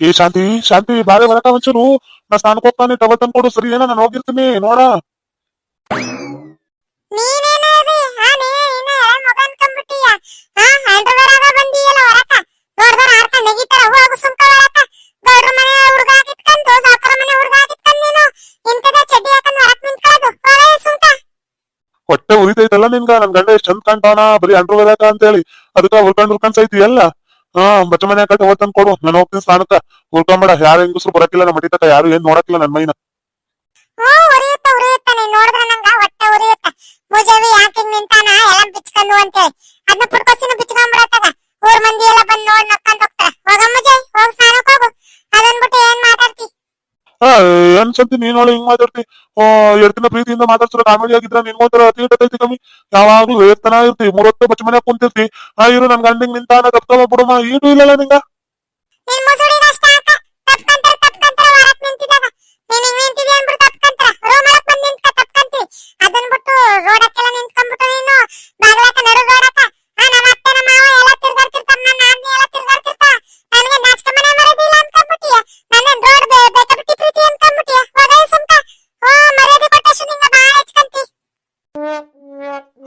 ಏ ಶಾಂತಿ ಶಾಂತಿ ಬಾಳೆ ಬರಕ ಒಂಚೂರು ನಾ ಸ್ನಾನಕ್ಕೆ ಹೋಗ್ತಾನೆ ಟವಲ್ ತಂದು ಕೊಡು ಸರಿ ಏನೋ ನಾನು ಹೋಗಿರ್ತೀನಿ ನೋಡ ನೀನೇನರಿ ಹಾ ನೀ ಇನ್ನ ಎಳೆ ಮಗ ಅನ್ಕೊಂಡ್ಬಿಟ್ಟಿಯ ಹಾ ಹೈದ್ರಾಬಾದಾಗ ಬಂದಿಯಲ್ಲ ಹೊರಕ ನೋಡ್ದವ್ರ ಆಡ್ಕೊಂಡ್ ನೆಗಿತಾರ ಹೋಗು ಸುಮ್ಕ ಹೊಟ್ಟೆ ಉರಿತೈತಲ್ಲ ನಿನ್ಗ ನನ್ ಗಂಡ ಎಷ್ಟ್ ಚಂದ ಕಾಣ್ತಾನ? ಬರೀ ಅಂಡ್ರು ಬರಾಕ ಅಂತ ಹೇಳಿ ಅದಕ್ಕ ಉಳ್ಕೊಂಡ್ ಉಳ್ಕೊಂಡ್ ಸೈತಿ ಎಲ್ಲ. ಹಾ, ಬಚ್ಚ ಮನೆ ಕಟ್ಟ ಹೋಗ್ತಾನ ಕೊಡು ನಾನು ಹೋಗ್ತೀನಿ ಸ್ನಾನಕ್ಕ. ಉಳ್ಕೊಂಬೇಡ. ಯಾರು ಹೆಂಗಸ್ರು ಬರಕಿಲ್ಲ ನಮ್ಮ ಮಟಿ ತಕ ಯಾರು ಏನ್ ನೋಡಕಿಲ್ಲ ನನ್ ಮೈನ. ಏನ್ ಸಂತಿ ನೀನ್ ಒಳ್ಳೆ ಹಿಂಗ್ ಮಾತಾಡ್ತಿ? ಎಡ್ತಿನ ಪ್ರೀತಿಯಿಂದ ಮಾತಾಡ್ತಿರೋ ಕಾಮಿಡಿ ಆಗಿದ್ರ ನಿನ್ಗೊಂತರ ಅತಿ ಕಮ್ಮಿ. ಯಾವಾಗ್ಲೂ ಹೇಳ್ತಾನ ಇರ್ತಿ, ಮೂರೊತ್ತು ಬಚ್ಚ ಮನೆ ಕುಂತಿರ್ತಿ. ಆ, ಇರು, ನನ್ ಗಂಡಿಂಗ್ ನಿಂತಾನ ತಪ್ತವ ಬಿಡಮ್ಮ ಏನು ಇಲ್ಲಲ್ಲ ನಿಂಗ?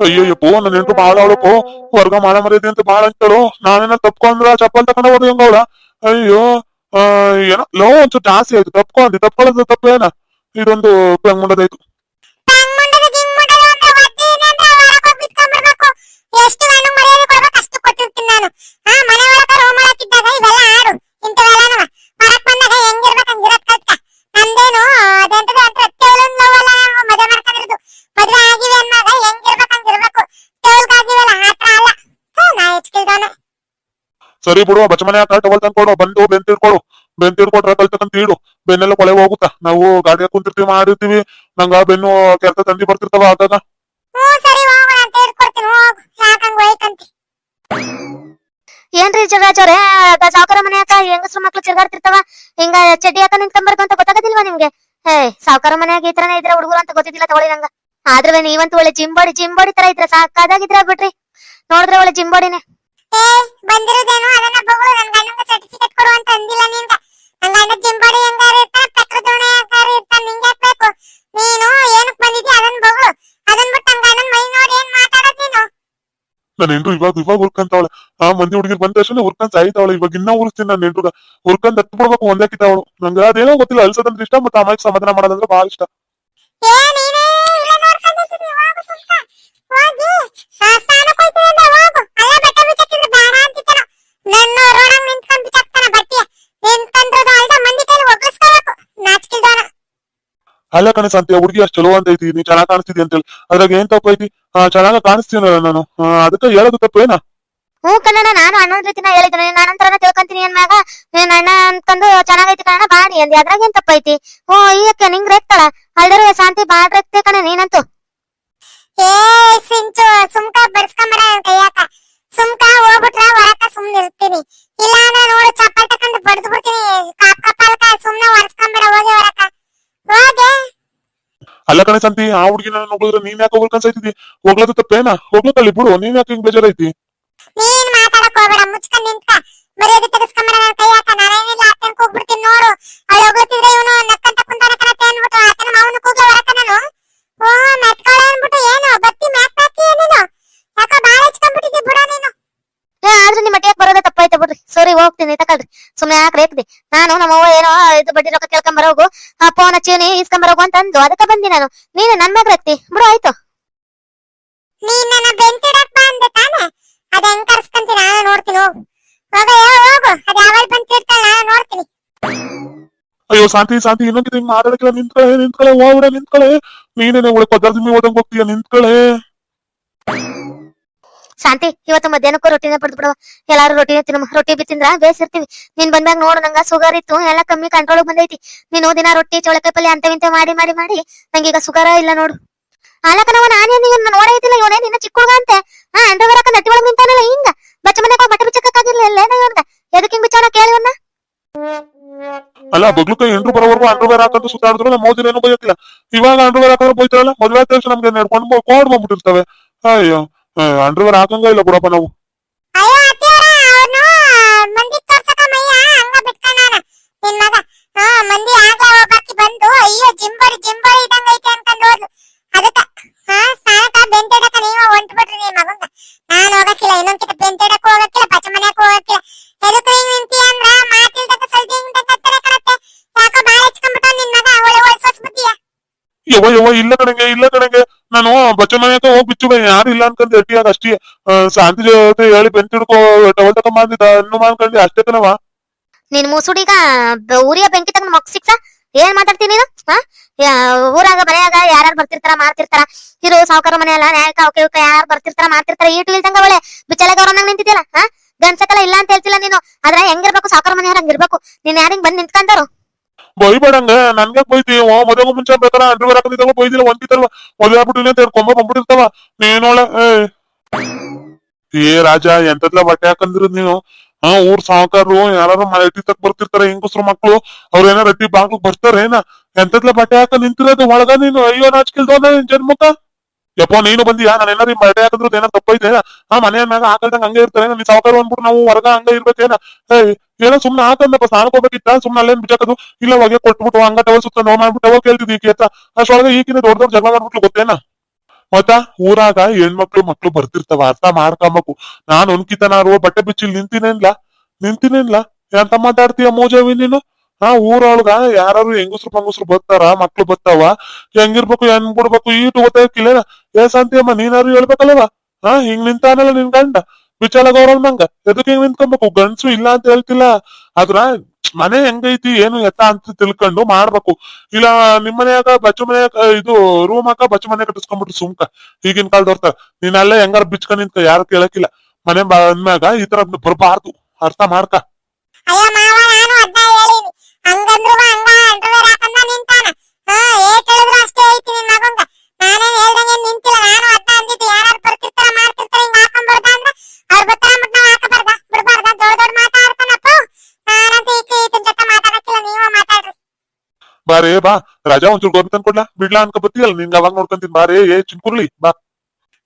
ಅಯ್ಯಯ್ಯಪ್ಪೋ ನನ್ನ ಹೆಂಡ್ರು ಬಾಳ ಅವಳಪ್ಪೋ ವರ್ಗ ಮಾಡ ಮರ್ಯಾದೆ ಅಂತ ಬಾಳ ಅಂತಳು. ನಾನೇನ ತಪ್ಕೊಂಡ್ರ ಚಪ್ಪಲ್ ತಕೊಂಡ ಹೋದ ಹೆಂಗವಳ? ಅಯ್ಯೋ ಏನೋ ಲೋ ಒಂಚೂರು ಜಾಸ್ತಿ ಆಯ್ತು. ತಪ್ಕೊಂಡಿ ತಪ್ಕೊಳ್ಳೋದು ತಪ್ಪೇನ? ಇದೊಂದು ಬೆಂಗ್ಮುಂಡದಾಯ್ತು. ಸರಿ ಬಿಡು ಬಚ್ಚ ಮನೆ ಹಾಕ ಟವಲ್ ತಂದ್ಕೊಡು ಬಂದು ಬೆನ್ ತಿರ್ಕೊಡು ಬೆನ್ ತಿರ್ಕೊಟ್ರೆ ಕಲ್ತಕಂತ ಇಡು ಬೆನ್ನೆಲ್ಲ ಕೊಳೆ ಹೋಗುತ್ತಾ? ನಾವು ಗಾಡಿಯಾಗ ಕುಂತಿರ್ತೀವಿ ಮಾಡಿರ್ತೀವಿ. ನಂಗ ಬೆನ್ನು ಕೆಲ್ಸ ತಂದಿ ಬರ್ತಿರ್ತಾವ ಆಗಾಗ. ಹ್ಞೂ ಸರಿ ಹೋಗೋಣ ಅಂತ ಹೇಳ್ಕೊಡ್ತೀನಿ ಹೋಗು. ಯಾಕಂಗ್ ಹೋಯ್ಕಂತಿ ಏನ್ರಿ ಜಗರಾಜ್ ಅವ್ರೆ? ಸಾವುಕಾರ ಮನೆ ಯಾಕ ಹೆಂಗಸ್ರು ಮಕ್ಳು ತಿರ್ಗಾಡ್ತಿರ್ತಾವ? ಹಿಂಗ ಚಡ್ಡಿ ಹಾಕ ನಿಂತ್ಕೊಂಡ್ಬರ್ದು ಅಂತ ಗೊತ್ತಾಗದಿಲ್ವಾ ನಿಮ್ಗೆ? ಹೇ ಸಾವುಕಾರ ಮನೆಯಾಗ ಈ ತರನೇ ಇದ್ರೆ ಹುಡುಗರು ಅಂತ ಗೊತ್ತಿದ್ದಿಲ್ಲ ತಗೊಳ್ಳಿ ನಂಗ. ಆದ್ರೆ ನೀವಂತೂ ಒಳ್ಳೆ ಜಿಂಬಾಡಿ ಜಿಂಬಾಡಿ ತರ ಇದ್ರ ಸಾಕಾದಾಗಿದ್ರ ಬಿಡ್ರಿ ನೋಡಿದ್ರೆ ಒಳ್ಳೆ ಜಿಂಬಾಡಿನೇ. ಏ ಬಂದಿರೋದೇನು? ಅದನ್ನ ಬಗಳು. ನನ್ ಸರ್ಟಿಫಿಕೇಟ್ ಕೊಡು ಅಂತ ಅಂದಿಲ್ಲ ನಿನ್ಗ ನನ್ ಗಂಡ ಜಿಂಬಾಡಿ ಹೆಂಗಾರ ಇರ್ತಾನ ಪೆಟ್ರ ದೋಣೆ ಹೆಂಗಾರ ಇರ್ತಾನ ನಿಂಗೆ ಬೇಕು? ನೀನು ಏನಕ್ಕೆ ಅದನ್ನ ಬಗಳು? ಅದನ್ನ ಬಿಟ್ಟು ನನ್ ಗಂಡನ್ ಮೈ ನೋಡಿ ಏನ್ ಮಾತಾಡೋದ್ ನೀನು? ನನ್ನ ಇವಾಗ ಇವಾಗ ಹುರ್ಕಂತಾವಳೆ. ಆ ಮಂದಿ ಹುಡುಗಿರ್ ಬಂದ ತಕ್ಷಣ ಹುರ್ಕಂತ ಸಾಯ್ತಾವಳೆ. ಇವಾಗ ಇನ್ನ ಹುರ್ಸ್ತೀನಿ ನನ್ನ ಹೆಂಡ್ರುಗ. ಹುರ್ಕಂತ ಹತ್ತು ಬಿಡ್ಬೇಕು ಒಂದೇ ಕಿತ್ತಾವಳು. ನಂಗೆ ಅದೇನೋ ಗೊತ್ತಿಲ್ಲ ಅಲ್ಸದಂದ್ರೆ ಇಷ್ಟ ಮತ್ತೆ ಅಮ್ಮಾಯಿಗೆ ಸಮಾಧಾನ ಮಾಡೋದಂದ್ರೆ ಬಹಳ ಇಷ್ಟ. ಏ ನೀನೇ ಇಲ್ಲ ನೋಡ್ಕೊಂಡಿದ್ದೀನಿ ಹೋಗು ಸುಮ್ಕ ಹೋಗಿ ಹೋಯ್ತೀನಿ ಅಂದ್ರೆ ಹೋಗು ಅಲ್ಲ ಬಟ್ಟೆ ಬಿಚ್ಚಾಕಿದ್ರೆ ಬೇಡ ಅಂತಿದ್ದಾನ ನನ್ನ ರೋಡಂಗ್ ನಿಂತ್ಕೊಂಡ್ ಬಿಚ್ಚಾಕ್ತಾನ ಬಟ್ಟೆ. ನಿಂತ್ಕೊಂಡ್ರದು ಅಲ್ದ ಮಂದಿ ಕೈಲಿ ಒಗ್ಗಿಸ್ಕೋಬೇಕು. ಹಲೋ ಅಲ್ಲ ಕಣೆ ಸಂತಿ ಹುಡುಗಿ ಅಷ್ಟು ಚಲೋ ಅಂತ ಐತಿ ನೀ ಚೆನ್ನಾಗ್ ಅಂತ ಅಂತೇಳಿ. ಅದ್ರಾಗ ಏನ್ ತಪ್ಪು ಐತಿ? ಆ ಚೆನ್ನಾಗ ಕಾಣಿಸ್ತೀನಲ್ಲ ನಾನು. ಅದಕ್ಕೆ ಹೇಳೋದು ತಪ್ಪೇನ ಹ್ಞೂ ಕಣ್ಣ ನಾನು ಅಣ್ಣನ ರೀತಿನ ಹೇಳಿದ್ದೀನಿ ನೀನ್ ಅಣ್ಣಂತರನ ತಿಳ್ಕೊಂತೀನಿ ಅನ್ಮ್ಯಾಗ ನೀನ್ ಅಣ್ಣ ಅಂತಂದು ಚೆನ್ನಾಗೈತಿ ಕಣ ಬಾಡಿ ಅಂದಿ. ಅದ್ರಾಗ ಏನ್ ತಪ್ಪೈತಿ ಹ್ಞೂ ಈಗ ನಿಂಗ್ ರೇಗ್ತಾಳ ಅಲ್ದರು ಶಾಂತಿ ಬಾಳ್ ರೇಗ್ತೆ ಕಣ ನೀನಂತೂ. ಏ ಕಣೆ ಸಂತಿ ಆ ಹುಡುಗಿನ ನೋಡಿದ್ರೆ ನೀನ್ ಯಾಕೆ ಹೋಗ್ಬೇಕು ಅನ್ಸೈತಿದಿ ಹೋಗ್ಲದ ತಪ್ಪೇನ? ಹೋಗ್ಲತ್ತಲ್ಲಿ ಬಿಡು, ನೀನ್ ಯಾಕೆ ಹಿಂಗ್ ಬೇಜಾರೈತಿ ನೀನ್ ಮಾತಾಡಕ್ ಹೋಗ್ಬೇಡ, ಮುಚ್ಕೊಂಡ್ ನಿಂತ್ಕ. ಮರ್ಯಾದೆ ತೆಗೆಸ್ಕೊಂಬೇಡ ನೀ ಅಂತ ಅಂದು. ಅದಕ್ಕೆ ಬಂದಿ ನಾನು. ನೀನು ನನ್ ಮಗ ರೇಕ್ತಿ ಬಿಡು ಆಯ್ತು. ನೀನ್ ನನ್ನ ಬೆಂತಿಡಕ್ ಬಂದೆ ತಾನೆ. ಅದ ಹೆಂಗ್ ಕರ್ಸ್ಕೊಂತೀನಿ ನಾನು ನೋಡ್ತೀನಿ ಹೋಗು. ಹೋಗ ಹೋಗು. ಅದ ಯಾವಾಗ ನಾನು ನೋಡ್ತೀನಿ. ಅಯ್ಯೋ ಶಾಂತಿ ಶಾಂತಿ ಇನ್ನೊಂದು ಹಿಂಗ್ ಮಾತಾಡಕ್ಕಿಲ್ಲ ನಿಂತ್ಕಳೆ ನಿಂತ್ಕಳೆ ಹೋಗ್ಬಿಡ ನಿಂತ್ಕಳೆ ನೀನೇನೆ ಒಳ್ಳೆ ಪದಾರ್ಥ ಓದಂಗ್ ಹೋಗ್ತೀಯ ನಿಂತ್ಕಳೆ ಶಾಂತಿ, ಇವತ್ತು ಮಧ್ಯಾಹ್ನಕ್ಕೂ ರೊಟ್ಟಿನೇ ಪಡೆದು ಬಿಡವ ಎಲ್ಲಾರು ರೊಟ್ಟಿನ ತಿನ್ನ, ರೊಟ್ಟಿ ಬಿತ್ತಿಂದ್ರ ತಿಂದ್ರ ಬೇಸಿರ್ತೀವಿ ನೀನ್ ಬಂದಾಗ ನೋಡು, ನಂಗ ಸುಗರ್ ಇತ್ತು, ಎಲ್ಲ ಕಮ್ಮಿ ಕಂಟ್ರೋಲ್ ಬಂದೈತಿ. ನೀನು ದಿನ ರೊಟ್ಟಿ, ಚೌಳಕಾಯಿ ಪಲ್ಯ ಅಂತವಿಂತ ಮಾಡಿ ಮಾಡಿ ಮಾಡಿ ನಂಗೀಗ ಸುಗರ ಇಲ್ಲ ನೋಡು. ಆಲಕನವ ನಾನೇನು ಇವನ್ನ ನೋಡೈತಿಲ್ಲ ಇವನೇ ನಿನ್ನ ಚಿಕ್ಕ ಹುಡುಗ ಅಂತೆ. ಹಾ ಅಂಡ್ರ ಬರಕ ನಟ್ಟಿ ಒಳಗ್ ನಿಂತಾನಲ್ಲ ಹಿಂಗ. ಬಚ್ಚ ಮನೆ ಬಟ್ಟೆ ಬಿಚ್ಚಕ್ಕಾಗಿರ್ಲಿಲ್ಲ ಇವನ್ಗ. ಎದಕ್ ಹಿಂಗ್ ಕೇಳಿ ಅಲ್ಲ ಬಗ್ಲುಕ ಎಂಟ್ರು ಬರೋವರೆಗೂ ಅಂಡರ್ವೇರ್ ಹಾಕೊಂಡು ಸುತ್ತಾಡಿದ್ರಲ್ಲ ಮೋದಿನ ಏನು ಬೈಯಕ್ಕಿಲ್ಲ ಇವಾಗ ಅಂಡರ್ವೇರ್ ಹಾಕಿದ್ರೆ ಬೈತಾರಲ್ಲ, ಮದ್ವೆ ತಕ್ಷಣ ನಮ್ಗೆ ನಡ್ಕೊಂಡು ಕೋಡ್ ಬಂದ್ಬಿಟ್ಟಿರ್ತವೆ. ಅಯ್ಯೋ. ಅಂಡರ್ವೇರ್ ಹಾಕಂಗ ಇಲ್ಲ ಬಿಡಪ್ಪ ನಾವು? ಯವ್ವ ಯವ್ವ ಇಲ್ಲ ಕಣಂಗೆ ಇಲ್ಲ ಕಣಂಗೆ. ನಾನು ಬಚ್ಚ ಮನೆಯಕ ಹೋಗಿ ಬಿಚ್ಚು ಯಾರು ಇಲ್ಲ ಅನ್ಕೊಂಡ್ ಗಟ್ಟಿಯಾಗ ಅಷ್ಟೇ ಶಾಂತಿ ಜೊತೆ ಹೇಳಿ ಬೆನ್ ತಿಡ್ಕೋ ಟವಲ್ ತಕ ಮಾಡಿದ ಅನ್ನು ಮಾಡ್ಕೊಂಡಿ ಅಷ್ಟೇ ಕಣವ ನಿನ್ ಮುಸುಡಿಗ ಊರಿಯ ಬೆಂಕಿ ತಗೊಂಡ್ ಮಕ್ ಸಿಕ್ಸ? ಏನ್ ಮಾತಾಡ್ತೀನಿ ನೀನು ಊರಾಗ ಮನ್ಯಾಗ ಯಾರು ಬರ್ತಿರ್ತಾರ, ಮಾಡ್ತಿರ್ತಾರ? ಇರು, ಸಾವುಕಾರ ಮನೆ ಅಲ್ಲ ನ್ಯಾಯಕ ಓಕೆ ಓಕೆ, ಯಾರು ಬರ್ತಿರ್ತಾರ, ಮಾಡ್ತಿರ್ತಾರ, ಈಟು ಇಲ್ದಂಗ ಒಳ್ಳೆ ಬಿಚ್ಚಲ ಗೌರವಂಗ್ ನಿಂತಿದ್ದಿಲ್ಲ ಹಾ ಗನ್ಸಕಲ್ಲ ಇಲ್ಲ ಅಂತ ಹೇಳ್ತಿಲ್ಲ ನೀನು, ಆದ್ರೆ ಹೆಂಗಿರ್ಬೇಕು, ಸಾವುಕಾರ ಮನೆ ಹಂಗಿರ್ಬೇಕು, ನೀನ್ ಯಾರಿಂಗ್ ಬಂದ್ ನಿಂತ್ಕೊಂತಾರು ಬೈಬೇಡಂಗ, ನನ್ಗೆ ಬೈತಿ ಓ ಮದುವೆ ಮುಂಚೆ ಬೇಕಾರ ಅಂಡರ್ವೇರ್ ಹಾಕೊಂಡಿದ್ದಾವ ಬೈದಿಲ್ಲ ಒಂದಿತ್ತಲ್ವ ಮದುವೆ ಆಗ್ಬಿಟ್ಟಿಲ್ಲ ಅಂತ ಕೊಂಬ ಬಂದ್ಬಿಟ್ಟಿರ್ತಾವ. ನೀನೊಳ ಏ. ರಾಜ, ಎಂತದ್ಲ ಬಟ್ಟೆ ಹಾಕಂದಿರೋದ್ ನೀನು? ಹಾ, ಊರ್ ಸಾವುಕಾರರು ಯಾರು ಮನೆ ತಕ್ ಬರ್ತಿರ್ತಾರ, ಹೆಂಗಸ್ರು ಮಕ್ಳು ಅವ್ರ ಏನಾರ ರಟ್ಟಿ ಬಾಗ್ಲು ಬರ್ತಾರ ಏನ ಎಂತದ್ಲ ಬಟ್ಟೆ ಹಾಕ ನಿಂತಿರೋದು ಒಳಗ ನೀನು? ಅಯ್ಯೋ ನಾಚ್ಕಿಲ್ದವನ ಜನ್ಮಕ್ಕ. ಯಪ್ಪ, ನೀನು ಬಂದಿಯಾ? ನಾನು ಏನಾರ ಬಟ್ಟೆ ಹಾಕಿದ್ರದ್ದು ಏನೋ ತಪ್ಪೈತೆ ಆ ಮನೆ ಮ್ಯಾಗ ಹಾಕಲ್ದಂಗ ಹಂಗೆ ಇರ್ತಾರೆ ನೀನ್ ಸಾವುಕಾರ ಅಂದ್ಬಿಟ್ಟು ನಾವು ಹೊರಗ ಹಂಗ ಇರ್ಬೇಕೇನ ಹೇ ಏನೋ ಸುಮ್ನೆ ಹಾಕಂದಪ್ಪ. ಸ್ನಾನಕ್ ಹೋಗ್ಬೇಕಿತ್ತ ಸುಮ್ನೆ ಅಲ್ಲೇನ್ ಬಿಚ್ಚಾಕದು ಇಲ್ಲ ಹೊಗೆ ಕೊಟ್ಬಿಟ್ಟು ಹಂಗ ಟವಲ್ ಸುತ್ತ ನೋವು ಮಾಡ್ಬಿಟ್ಟು ಟವಲ್ ಕೇಳ್ತಿದ್ವಿ ಈಕಿ ಈಕಿನ ಅಷ್ಟೊಳಗೆ ಈಗಿನ ದೊಡ್ಡ ದೊಡ್ಡ ಜಗಳ ಮಾಡ್ಬಿಟ್ಲು, ಗೊತ್ತೇನ? ಮತ್ತ ಊರಾಗ ಹೆಣ್ಮಕ್ಳು ಮಕ್ಳು ಬರ್ತಿರ್ತಾವ. ಅರ್ಥ ನಾನು ನಾನ್ ಒಂದ್ಕಿತನಾರು, ಬಟ್ಟೆ ಬಿಚ್ಚಿಲ್ ನಿಂತಿನೇನ್ಲ? ನಿಂತಿನೇನ್ಲ? ಎಂತ ಮಾತಾಡ್ತೀಯ ಮೋಜವಿ ನೀನು? ಹಾ ಊರೊಳಗ ಯಾರು ಹೆಂಗಸ್ರು ಪಂಗಸ್ರು ಬರ್ತಾರ, ಮಕ್ಳು ಬರ್ತಾವ, ಹೆಂಗಿರ್ಬೇಕು, ಹೆಂಗ್ ಬಿಡ್ಬೇಕು ಈಟು ಗೊತ್ತಾಗಿಲ್ಲ ಏ ಶಾಂತಿಯಮ್ಮ ನೀನಾರು ಹೇಳ್ಬೇಕಲ್ವ ಹಾ ಹಿಂಗ್ ನಿಂತಾನಲ್ಲ ನಿನ್ ಗಂಡ? ವಿಚಾರ ಗೌರವ್ ನಂಗ ಎದಕ್ ಹಿಂಗ್ ನಿಂತ್ಕೊಬೇಕು? ಗಂಡ್ಸು ಇಲ್ಲ ಅಂತ ಹೇಳ್ತಿಲ್ಲ. ಆದ್ರ ಮನೆ ಹೆಂಗೈತಿ, ಏನು ಎತ್ತ ಅಂತ ತಿಳ್ಕೊಂಡು ಮಾಡ್ಬೇಕು. ಇಲ್ಲ, ನಿಮ್ ಮನ್ಯಾಗ ಬಚ್ಚು ಮನ್ಯಾಗ ಇದು ರೂಮ್ ಹಾಕ, ಬಚ್ಚು ಮನೆ ಕಟ್ಟಿಸ್ಕೊಂಡ್ಬಿಟ್ರು ಸುಮ್ಕ. ಈಗಿನ ಕಾಲದವ್ರ ನೀನ್ ಅಲ್ಲೇ ಹೆಂಗಾರ ಬಿಚ್ಕೊಂಡ್ ನಿಂತ ಯಾರು ಕೇಳಕಿಲ್ಲ ಮನೆ ಬಂದ್ಮ್ಯಾಗ ಈ ತರ ಬರ್ಬಾರ್ದು. ಅರ್ಥ ಮಾಡ್ಕ. ಅಯ್ಯೋ ಮಾವ ನಾನು ಅದ್ನ ಹೇಳಿನಿ ಹಂಗಂದ್ರು ಹಂಗ ಅಂಡರ್ವೇರ್ ಹಾಕೊಂಡ ನಿಂತಾನ ಹಾ ಏಟ್ ಹೇಳಿದ್ರು ಅಷ್ಟೇ ಐತಿ ನಿನ್ ಮಗಂಗ ನಾನೇನ್ ಹೇಳ್ದಂಗೆ ನಿಂತಿಲ್ಲ ನಾನು ಅದ್ನ ಅಂದಿದ್ದು ಯಾರು ಬರ್ತಿರ್ತಾರ ಮಾಡ್ತಿರ್ತಾರ ಹಿಂಗ್ ಹಾಕೊಂಬರ್ದ ಅಂದ್ರ ಅವ್ರ ಬರ್ತಾರ ಮತ್ ನಾವ್ ಹಾಕಬಾರ್ದ ಬಿಡ್ಬಾರ್ದ ದೊಡ್ಡ ದೊಡ್ಡ ಮಾತಾಡ್ತಾನಪ್ಪ ನಾನಂತ ಈಕ ಈತನ ಜೊತೆ ಮಾತಾಡಕ್ಕಿಲ್ಲ ನೀವ ಮಾತಾಡ್ರಿ ಬಾರೇ ಬಾ ರಾಜಾ ಒಂಚೂರು ಗೋಬಿ ಕೊಡ್ಲಾ ಬಿಡ್ಲಾ ಅನ್ಕ ಬತ್ತೀಯಲ್ಲ ನಿಂಗ ಅವಾಗ ನೋಡ್ಕೊಂತೀನಿ ಬಾರೇ ಏ ಚಿನ್ಕುರ್ಲಿ ಬಾ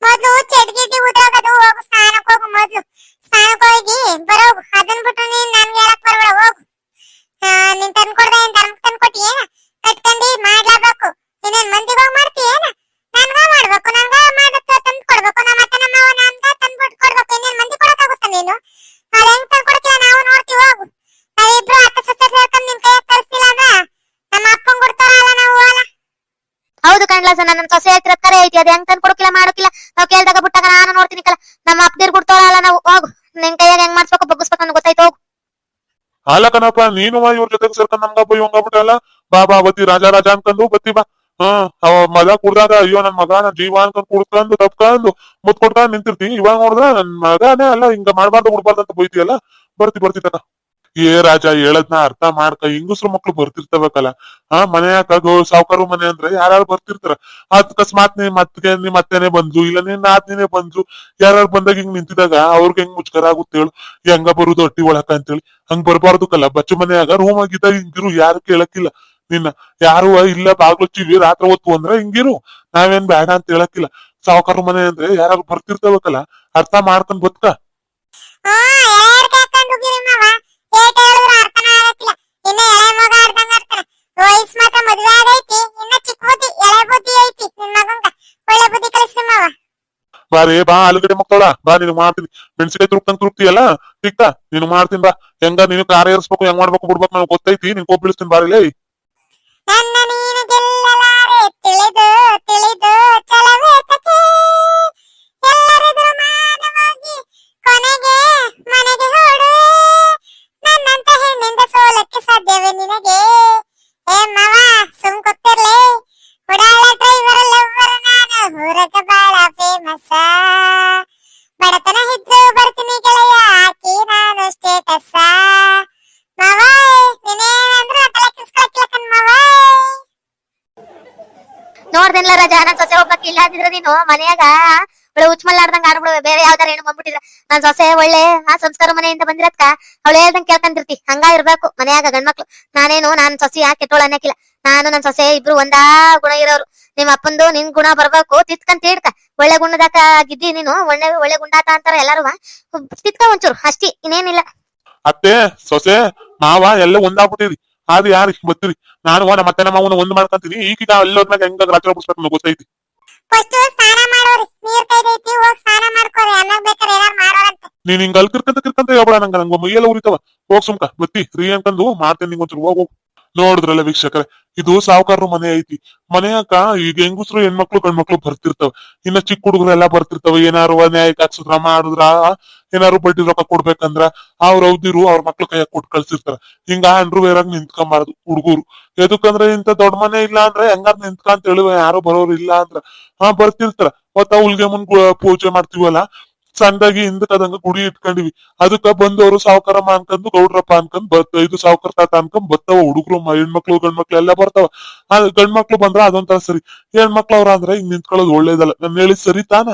ಮೊದ್ಲು ಚಡ್ಗಿಡ್ಡಿ ಉದ್ರೋಗದು ಹೋಗು ಸ್ನಾನಕ್ ಹೋಗು ಮೊದ್ಲು ಸ್ನಾನಕ್ ಹೋಗಿ ಬರೋಗು ಅದನ್ ಬಿಟ್ಟು ನೀನ್ ನನ್ಗೆ ಹೇಳಕ್ ಬರ್ಬೇಡ ಹೋಗು ನೀನ್ ತಂದ್ಕೊಡ್ದೆ ಏನ್ ಧರ್ಮಕ್ ಏನ? ಕಟ್ಕಂಡಿ ಮಾಡ್ಲೇಬೇಕು ಇನ್ನೇನ್ ಮಂದಿಗ್ ಹೋಗ್ ಮಾಡ್ತಿ ಏನ? ನನ್ಗ ಮಾಡ್ಬೇಕು ನನ್ಗ ಮಾಡತ್ತ ತಂದ್ ಕೊಡ್ಬೇಕು, ನಮ್ಮ ಅತ್ತ, ನಮ್ಮ ಅವ್ವ ತಂದ್ಬಿಟ್ಟು ಕೊಡ್ಬೇಕು. ಇನ್ನೇನ್ ಮಂದಿ ಕೊಡಕ್ಕಾಗುತ್ತ ನೀನು? ಅದ್ ಹೆಂಗ್ ತಂದ್ಕೊಡ್ತೀಯ ನಾವು ನೋಡ್ತೀವಿ, ಹೋಗು. ನಾವಿಬ್ರು ಅತ್ತ ಸತ್ತ ಹೇಳ್ಕೊಂಡ್ ನಿನ್ ಕೈಯಾಗ ಕಳಿಸ್ತಿಲ್ಲ ಅಂದ್ರ ನಮ್ಮ ಕೊಡ್ತಾರ ಕೊಡ್ತಾರಲ್ಲ ನಾವು ಅಲ್ಲ? ಹೌದು ಕಣ್ಲ ಸರ್ ನನ್ನ ಸೊಸೆ ಹೇಳ್ತಿರ ಕರೆ ಐತಿ, ಅದ್ ಹೆಂಗ್ ತಂದ್ ಕೊಡಕಿಲ್ಲ ಮಾಡೋಕಿಲ್ಲ ನಾವ್ ಕೇಳ್ದಾಗ ಬಿಟ್ಟಾಗ ನಾನು ನೋಡ್ತೀನಿ ಕಲ ನಮ್ಮ ಅಪ್ಪದಿರ್ ಬಿಡ್ತಾವಲ್ಲ ಅಲ್ಲ ಕಣಪ್ಪ, ನೀನು ಇವ್ರ ಜೊತೆಗೆ ಸೇರ್ಕೊಂಡ್ ನಮ್ಗ ಇವಂಗ ಬಿಟ್ಟಲ್ಲ ಬಾ ಬಾ, ಬತ್ತಿ ರಾಜಾ, ರಾಜ ಅನ್ಕೊಂಡು ಬತ್ತಿ ಬಾ. ಹಾ, ಅವ ಮಗ ಕುಡ್ದಾಗ, ಅಯ್ಯೋ, ನನ್ ಮಗ, ನನ್ ಜೀವ ಅನ್ಕೊಂಡ್ ಕುಡ್ಕೊಂಡು, ತಪ್ಕೊಂಡು ಮುತ್ ಕೊಡ್ಕೊಂಡ್ ನಿಂತಿರ್ತೀನಿ ಇವಾಗ ನೋಡಿದ್ರ ನನ್ ಮಗನೇ ಅಲ್ಲ, ಹಿಂಗ ಮಾಡ್ಬಾರ್ದು ಕುಡ್ಬಾರ್ದು ಅಂತ ಬೈತಿಯಲ್ಲ? ಬರ್ತಿ ಬರ್ತಿ ತಕ. ಏ ರಾಜ, ಹೇಳದ್ನ ಅರ್ಥ ಮಾಡ್ಕ. ಹಿಂಗಸ್ರು ಮಕ್ಳು ಬರ್ತಿರ್ತಾವಕಲ್ಲ. ಆ ಮನೆಯಾಗ ಸಾವುಕಾರು ಮನೆ ಅಂದ್ರೆ ಯಾರು ಬರ್ತಿರ್ತಾರ? ಅಕಸ್ಮಾತ್ ನೀ ಮತ್ತೆ ನಿಮ್ ಅತ್ತೆನೆ ಬಂದ್ರು ಇಲ್ಲ ನೀನ್ ನಾದ್ನಿನೇ ಬಂದ್ರು ಯಾರು ಬಂದಾಗ ಹಿಂಗ್ ನಿಂತಿದಾಗ ಅವ್ರಿಗೆ ಹೆಂಗ್ ಮುಚ್ಕರ ಆಗುತ್ತೆ ಹೇಳು. ಹೆಂಗ ಬರುದು ಹೊಟ್ಟಿ ಒಳಕ ಅಂತೇಳಿ. ಹಂಗ್ ಬರ್ಬಾರ್ದು ಕಲ್ಲ ಬಚ್ಚು ಮನೆಯಾಗ ರೂಮ್ ಆಗಿದ್ದಾಗ ಹಿಂಗಿರು, ಯಾರು ಕೇಳಕ್ಕಿಲ್ಲ. ನಿನ್ನ ಯಾರು ಇಲ್ಲ ಬಾಗ್ಲೊಚ್ಚಿವಿ ರಾತ್ರಿ ಹೊತ್ತು ಅಂದ್ರೆ ಹಿಂಗಿರು. ನಾವೇನ್ ಬೇಡ ಅಂತ ಹೇಳಕ್ಕಿಲ್ಲ. ಸಾವುಕಾರ ಮನೆ ಅಂದ್ರೆ ಯಾರು ಬರ್ತಿರ್ತಾವಕಲ್ಲ, ಅರ್ಥ ಮಾಡ್ಕೊಂಡ್ ಬದುಕ. ಬಾರೇ ಬಾ ಆಲೂಗಡ್ಡೆ ಮಕ್ಕಳ. ಬಾ ನೀನು ಮಾಡ್ತೀನಿ. ಮೆಣಸಿಕಾಯಿ ತುರ್ಕೊಂಡ್ ತುರ್ತಿಯಲ್ಲ ಸಿಕ್ತಾ ನೀನು ಮಾಡ್ತೀನಿ ಬಾ. ಹೆಂಗ ನೀನು ಕಾರ ಏರ್ಸ್ಬೇಕು ಹೆಂಗ್ ಮಾಡ್ಬೇಕು ಬಿಡ್ಬೇಕು ನನಗೆ ಗೊತ್ತೈತಿ ನೀನ್ ಕೋಪ್ ಬಿಡಿಸ್ತೀನಿ ತಿಳಿದು ಚಲವೇತಕ್ಕೆ. ಎಲ್ಲರೆದುರು ಮಾನವಾಗಿ ಕೊನೆಗೆ ಮನೆಗೆ ಹೊಡು. ನನ್ನಂತ ಹೆಣ್ಣಿಂದ ಸೋಲಕ್ಕೆ ಸಾಧ್ಯವೇ ನಿನಗೆ? ಏ ಮವ, ಸುಮ್ ಕೊತ್ತಿರ್ಲಿ ಹುಡಾಳ ಡ್ರೈವರ್ ಲವ್ವರ್ ನಾನು. ಊರಗ ಬಾಳ ಫೇಮಸ್ ಬಡತನ ಇದ್ದು ಬರ್ತೀನಿ ಗೆಳೆಯ ಹಾಕಿ ನಾನು ಸ್ಟೇಟಸ್ ನೋಡ್ದೇನಿಲ್ಲ ರಾಜ, ನನ್ ಸೊಸೆ ಹೋಗ್ಬೇಕು ಇಲ್ಲ ಅಂದಿದ್ರೆ ನೀನು ಮನೆಯಾಗ ಒಳ್ಳೆ ಉಚ್ಮಲ್ಲಾಡ್ದಂಗ ಆಡ್ಬಿಡುವೆ ಬೇರೆ ಯಾವ್ದಾರ ಹೆಣ್ಣು ಬಂದ್ಬಿಟ್ಟಿದ್ರ, ನನ್ ಸೊಸೆ, ಒಳ್ಳೆ, ಆ ಸಂಸ್ಕಾರ ಮನೆಯಿಂದ ಬಂದಿರತ್ಕ ಅವಳು ಹೇಳ್ದಂಗ್ ಕೇಳ್ಕೊಂಡಿರ್ತಿ. ಹಂಗ ಇರ್ಬೇಕು ಮನೆಯಾಗ ಗಂಡ್ಮಕ್ಳು. ನಾನೇನು, ನಾನ್ ಸೊಸಿ ಕೆಟ್ಟೋಳ ಅನ್ನಕಿಲ್ಲ. ನಾನು, ನನ್ ಸೊಸೆ, ಇಬ್ರು ಒಂದಾ ಗುಣ ಇರೋರು. ನಿಮ್ ಅಪ್ಪಂದು, ನಿನ್ ಗುಣ ಬರ್ಬೇಕು. ತಿತ್ಕಂತ ಹೇಳ್ಕ ಒಳ್ಳೆ ಗುಣದಾಕ ಆಗಿದ್ದಿ ನೀನು, ಒಳ್ಳೆ ಒಳ್ಳೆ ಗುಂಡಾತ ಅಂತಾರ ಎಲ್ಲಾರು. ತಿತ್ಕ ಒಂಚೂರು, ಅಷ್ಟೇ, ಇನ್ನೇನಿಲ್ಲ. ಅತ್ತೆ, ಸೊಸೆ ಮಾವ ಎಲ್ಲ ಒಂದಾಗ್ಬಿಟ್ಟಿರಿ ಅದು ಯಾರು ಬರ್ತೀರಿ ನಾನು, ನಮ್ಮ ಮತ್ತೆ ನಮ್ಮ ಒಂದ್ ಮಾಡ್ಕೊಂತೀನಿ. ಈಗೀಗ ಎಲ್ಲೋದ್ನಾಗ ಹೆಂಗ ರಾತ್ರಿ ಬಿಡ್ಸ್ಬೇಕು ಗೊತ್ತೈತಿ. ಫಸ್ಟ್ ಸ್ನಾನ ಮಾಡೋರಿ. ನೀರ್ ಕೈದೈತಿ ಹೋಗ್ ಸ್ನಾನ ಮಾಡ್ಕೋರಿ. ಅನ್ನಕ್ ಬೇಕಾರೆ ಏನಾರ ಮಾಡೋರಂತೆ. ನೀನ್ ಹಿಂಗ ಅಲ್ಲಿ ಕಿರ್ಕಂತ ಕಿರ್ಕಂತ ಹೇಳ್ಬೇಡ ನಂಗ. ನಂಗ ಮೈಯೆಲ್ಲ ಉರಿತವ. ಹೋಗ್ ಸುಮ್ಕ. ಬತ್ತಿ, ರೀ ಅಂತಂದು ಮಾಡ್ತೇನೆ ನಿಂಗೊಂಚೂರು ಹೋಗ್ ಹೋಗ್. ನೋಡಿದ್ರಲ್ಲ ವೀಕ್ಷಕರೇ? ಇದು ಸಾವುಕಾರರು ಮನೆ ಐತಿ. ಮನೆಯಾಕ ಈಗ ಹೆಂಗುಸ್ರು ಹೆಣ್ಮಕ್ಳು, ಗಂಡ್ಮಕ್ಳು ಬರ್ತಿರ್ತಾವ. ಇನ್ನ ಚಿಕ್ಕ ಹುಡುಗರು ಎಲ್ಲಾ ಬರ್ತಿರ್ತಾವ. ಏನಾರು ನ್ಯಾಯ ಹಾಕ್ಸಿದ್ರ, ಮಾಡಿದ್ರ, ಏನಾರು ಬಡ್ಡಿ ರೊಕ್ಕ ಕೊಡ್ಬೇಕಂದ್ರ, ಅವ್ರ ಅವಧಿರು ಅವ್ರ ಮಕ್ಳು ಕೈಯಾಗ ಕೊಟ್ಟು ಕಳ್ಸಿರ್ತಾರ. ಹಿಂಗ ಅಂಡ್ರು ಬೇರಾಗ ನಿಂತ್ಕೊಂಬಾರದು ಹುಡುಗರು. ಎದಕ್ಕಂದ್ರೆ ಇಂತ ದೊಡ್ಡ ಮನೆ ಇಲ್ಲ ಅಂದ್ರೆ ಹೆಂಗಾರ ನಿಂತ್ಕಂತ ಹೇಳುವ ಯಾರು ಬರೋರು ಇಲ್ಲ ಅಂದ್ರ. ಹಾ, ಬರ್ತಿರ್ತಾರ. ಮತ್ತ ಹುಲ್ಗೆ ಮುಂದ್ ಪೂಜೆ ಮಾಡ್ತೀವಲ್ಲ ಸಣ್ಣದಾಗಿ ಹಿಂದಕ್ಕದಂಗ ಗುಡಿ ಇಟ್ಕೊಂಡಿವಿ. ಅದಕ್ಕ ಬಂದವರು ಸಾವುಕಾರಮ್ಮ ಅನ್ಕೊಂಡು ಗೌಡ್ರಪ್ಪ ಅನ್ಕೊಂಡ್ ಬರ್ತ ಇದು ಸಾವುಕಾರ ತಾತ ಅನ್ಕೊಂಡ್ ಬರ್ತಾವ ಹುಡುಗರು ಹೆಣ್ಮಕ್ಳು, ಗಂಡ್ಮಕ್ಳು ಎಲ್ಲ ಬರ್ತಾವ. ಆ ಗಂಡ್ಮಕ್ಳು ಬಂದ್ರ ಅದೊಂಥರ ಸರಿ. ಹೆಣ್ಮಕ್ಳು ಅವ್ರ ಅಂದ್ರೆ ಹಿಂಗ್ ನಿಂತ್ಕೊಳ್ಳೋದು ಒಳ್ಳೇದಲ್ಲ. ನಾನು ಹೇಳಿ ಸರಿ ತಾನ?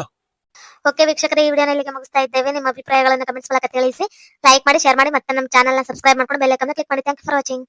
ಓಕೆ ವೀಕ್ಷಕರೇ, ಈ ವಿಡಿಯೋನ ಇಲ್ಲಿಗೆ ಮುಗಿಸ್ತಾ ಇದ್ದೇವೆ. ನಿಮ್ಮ ಅಭಿಪ್ರಾಯಗಳನ್ನು ಕಮೆಂಟ್ಸ್ ಮೂಲಕ ತಿಳಿಸಿ. ಲೈಕ್ ಮಾಡಿ ಶೇರ್ ಮಾಡಿ, ಮತ್ತೆ ನಮ್ಮ ಚಾನಲ್ನ ಸಬ್ಸ್ಕ್ರೈಬ್ ಮಾಡ್ಕೊಂಡು ಬೆಲ್ ಐಕಾನ್ ಕ್ಲಿಕ್ ಮಾಡಿ. Thank for watching